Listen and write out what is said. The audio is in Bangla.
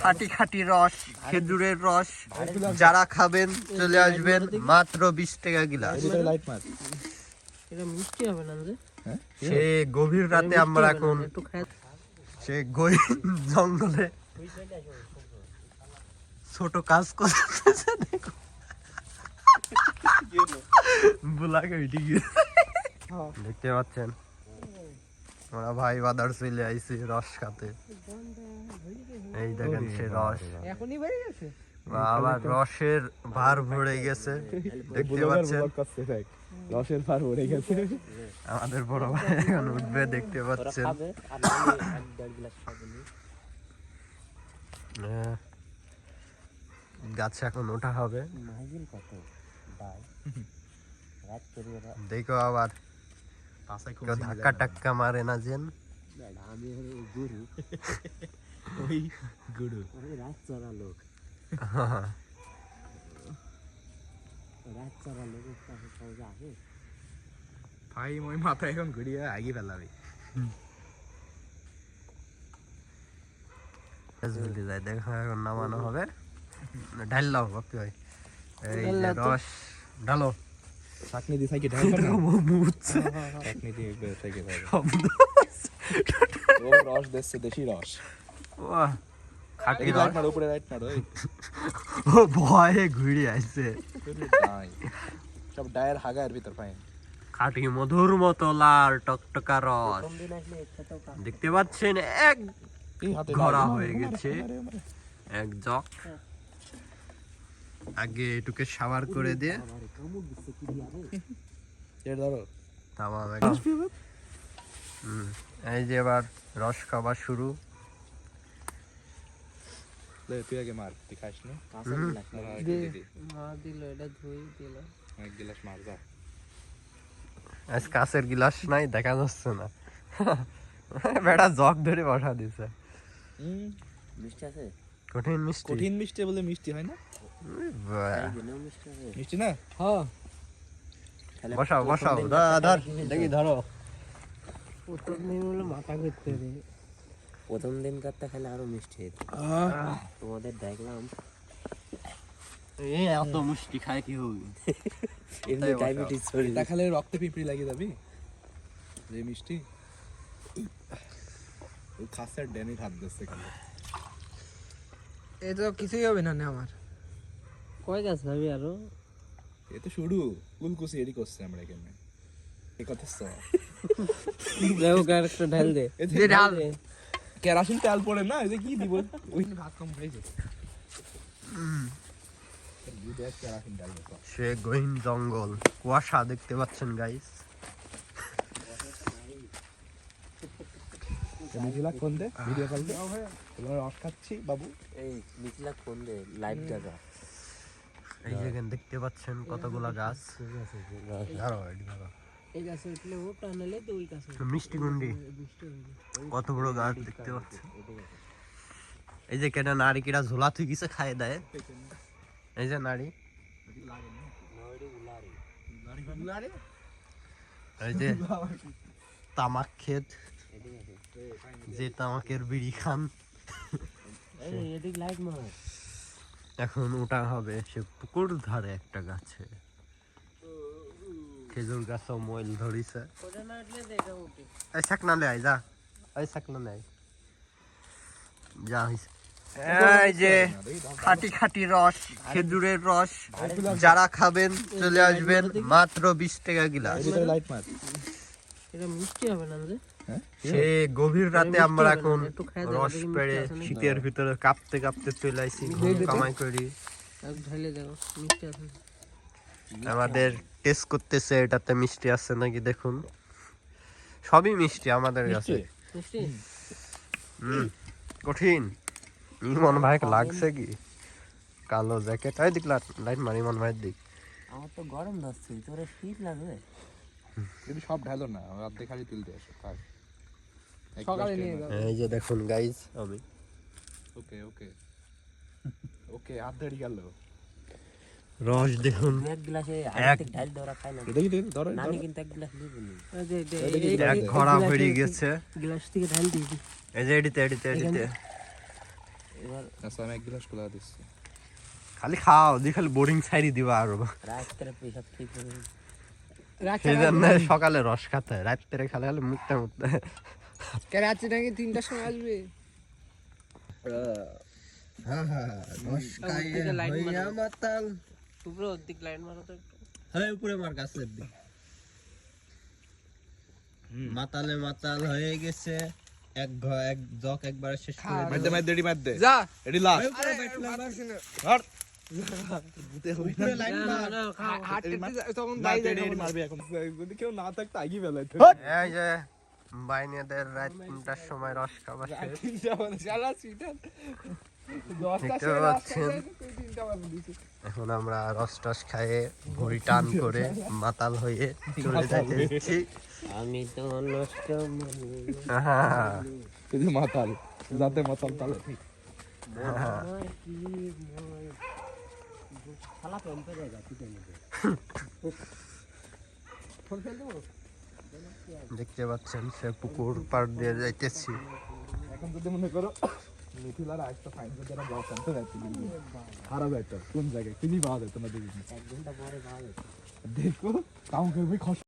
খাঁটি খাঁটি রস খেজুরের রস যারা খাবেন চলে আসবেন মাত্র বিশ টাকা গিলাস। লাইট মাছ এটা মিষ্টি হবে না যে সে গভীর রাতে আমরা এখন সে গহীন জঙ্গলে ছোট কাজ করতেছে দেখো। দেখতে পাচ্ছেন? আমরা ভাই বাদার চলে আইছি রস খাতে। এই দেখেন সে রস। এখনই বেরিয়ে গেছে? আবার রসের ভার ভরে গেছে দেখতে পাচ্ছেন? রসের ফার ভরে গেছে। আমাদের বড় ভাই এখন উঠবে দেখতে পাচ্ছেন। গাছে এখন ওঠা হবে। দেখো আবার ধাক্কা টাক্কা মারে না যেন। আমি হলো গুরু। ওই গুরু। রাত চড়া লোক। রাত চড়া আসে ভাই মই মাথা এখন ঘুরিয়ে আগি ফেলাবে যায় দেখো এখন নামানো হবে। ঢাল দাও বাপি ভাই। এই। রস ঢালো। চাকনি দিয়ে সাইকেল ঢাল চাকনি দিয়ে রস দিচ্ছে দেশি রস। খাঁটি এই রস রাইট মারো উপরে রাইট মারো ও ভয়ে ঘুরে আইছে সব ডায়ের হাগায়ের ভিতর পাইন খাঁটি মধুর মতো লাল টকটকা রস দেখতে পাচ্ছেন এক এই হাতে ঘোরা হয়ে গেছে। এক জগ আগে এটুকে সাবার করে দিয়ে এই যে এবার রস খাওয়া শুরু। লে তুই আগে মার তুই খাস না? কাঁচা গ্লাস না, একটু দিয়ে দে। মা দিল এটা ধুই দিল। এক গিলাস মার যা। আজ কাছের গিলাস নাই দেখা যাচ্ছে না। বেটা জগ ধরে বসা দিছে। মিষ্টি আছে? কঠিন মিষ্টি। কঠিন মিষ্টি বলে মিষ্টি হয় না? জন্যও মিষ্টি না? হ্যাঁ। বসাও বসাও। ধর দেখি ধরো। প্রথম দিন হলো মাথা ঘুরতে রে প্রথম দিন কারটা খেলে আরও মিষ্টি হতো তোমাদের দেখলাম। এত মিষ্টি খায় কি হবে? এমনি ডায়াবেটিস শরীর। এটা খালে রক্তে পিঁপড়ি লাগিয়ে যাবি? যে মিষ্টি? ওই খাসের ড্যানি হাত দিচ্ছে খালি। এ তো কিছুই হবে না নে আমার। কয় গাছ ভাবি আরও? এ তো শুরু। কুলকুচি এডি করছে আমরা এখানে। এই কথা সব দেখো একটা ঢাল দে। ঢাল। দে। কেরাসিন তেল পড়ে না? এই যে কি দিব? ওই ভাত কম হয়েছে সে গহীন জঙ্গল। কুয়াশা দেখতে পাচ্ছেন গাইস মিথিলা ফোন দে? ভিডিও কল দে। তোমরা রস খাচ্ছি বাবু। এই মিথিলা কোন দে? লাইভ জায়গা এই যেখানে দেখতে পাচ্ছেন কতগুলা গাছ। ধরো, এটি ধরো। এই গাছে তো ওই গাছে মিষ্টি গুন্ডি। কত বড় গাছ দেখতে পাচ্ছেন এই যে কেন নারী কিরা ঝোলা তুই কিছু খাই দেয়? এই যে নারী। এই যে তামাক ক্ষেত। যে তামাকের বিড়ি খান। এখন ওটা হবে সে পুকুর ধারে একটা গাছে। খেজুর গাছ ময়ল ধরিছে এই লে আই যা। এই শাকনা লে আই। যা হইছে এই যে খাঁটি খাঁটি রস খেজুরের রস যারা খাবেন চলে আসবেন মাত্র বিশ টাকা গিলাস সে গভীর রাতে আমরা এখন রস পেড়ে শীতের ভিতরে কাঁপতে কাঁপতে চলে আইছি কামাই করি। আমাদের টেস্ট করতেছে এটাতে মিষ্টি আছে নাকি দেখুন। সবই মিষ্টি আমাদের কাছে। হুম, কঠিন। ইমন ভাই লাগছে কি? কালো জ্যাকেট। এই দিক লাইট মারি ইমন ভাইয়ের দিক। আমার তো গরম ধরছে তোর শীত লাগবে। কিন্তু সব ঢালো না অর্ধেক খালি তুলতে আসো থাক সকালে নিয়ে যাব। এই যে দেখুন গাইস আমি। ওকে ওকে। ওকে হাত ধরে গেল। রস দেখুন। এক ঘোড়া ভরে গেছে। গ্লাস থেকে ঢাল দিবি এই যে এডিতে এডিতে এডিতে এবার আচ্ছা আমি এক গ্লাস খোলা দিচ্ছি। খালি খাও দিয়ে খালি বোরিং ছাইরি দিবা আরও। রাত্রে পেশাব ঠিক করে সেই জন্য সকালে রস খাতে রাত্রে খালে খালি মুখটা মুখতে কে রাত্রি নাকি তিনটার সময় আসবে। রস খাইয়ে মাতাল। উপরে অর্ধেক লাইন মারো তো একটু। হ্যাঁ উপরে মার গাছের দিক। মাতালে মাতাল হয়ে গেছে। এক ঘ- এক জক একবার শেষ করে মার দে মার দে এডি মার দে। যা। এডি লাস আরে, মাথা শুনে। উপরে লাইন মার। হা- হাঁটতে যা- তখন না দাঁড়িয়ে তুই এডি যাবে এডি মারবি এখন। কেউ না থাকতো আগি ফেলাইতো। এই যে বাইনেদের রাত তিনটার সময় রস দেখতে পাচ্ছেন। এখন আমরা রস টস খাইয়ে ভুড়ি টান করে মাতাল হয়ে চলে যাইতেছি। আমি তো নষ্ট মনে মাতাল যাতে মাতাল তালে। দেখতে পাচ্ছেন সে পুকুর পার দিয়ে যাইতেছি। এখন যদি মনে করো মিথিলার একটা ফাইন করে যারা ব্লক আনতে যাচ্ছে খারাপ একটা কোন জায়গায়? খুঁজেই পাওয়া যেত না দেখি এক ঘণ্টা পরে ভালো দেখো কাউকে খস